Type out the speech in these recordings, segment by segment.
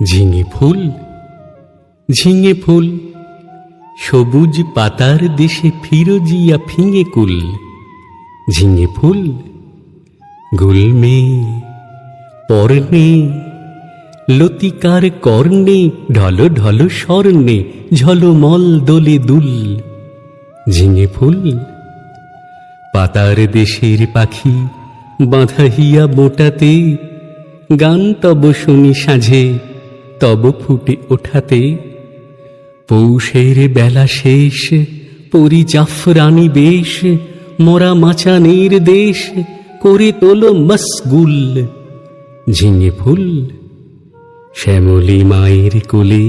ঝিঙে ফুল ঝিঙে ফুল, সবুজ পাতার দেশে ফিরোজিয়া ফিঙে কুল, ঝিঙে ফুল গুলমে পর্ণে লতিকার কর্ণে, ঢল ঢল স্বর্ণে, ঝলমল দোলে দুল, ঝিঙে ফুল, পাতার দেশের পাখি বাঁধাহিয়া বোটাতে, গান তব শুনি সাঝে তব ফুটে ওঠাতে পৌষের বেলা শেষ, পরি জাফরানি বেশ, মোরা মাচানের দেশ করে তোল মসগুল, ঝিঙে ফুল শ্যামলী মায়ের কোলে,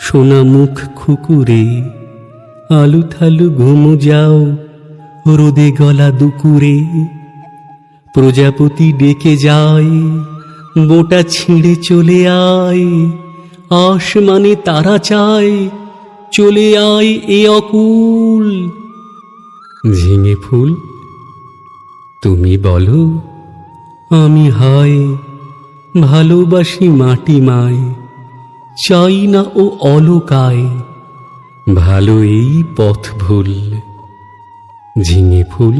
সোনা মুখ খুকুরে, আলু থালু ঘুমু যাও, রোদে গলা দুকুরে, প্রজাপতি ডেকে যায় বোটা ছিঁড়ে চলে আয় আসমানে তারা চায় চলে আয় এ অকুল। ঝিঙে ফুল তুমি বলো। আমি হয় ভালোবাসি মাটি মায় চাই না ও অলকায়। ভালো এই পথ ভুল ঝিঙে ফুল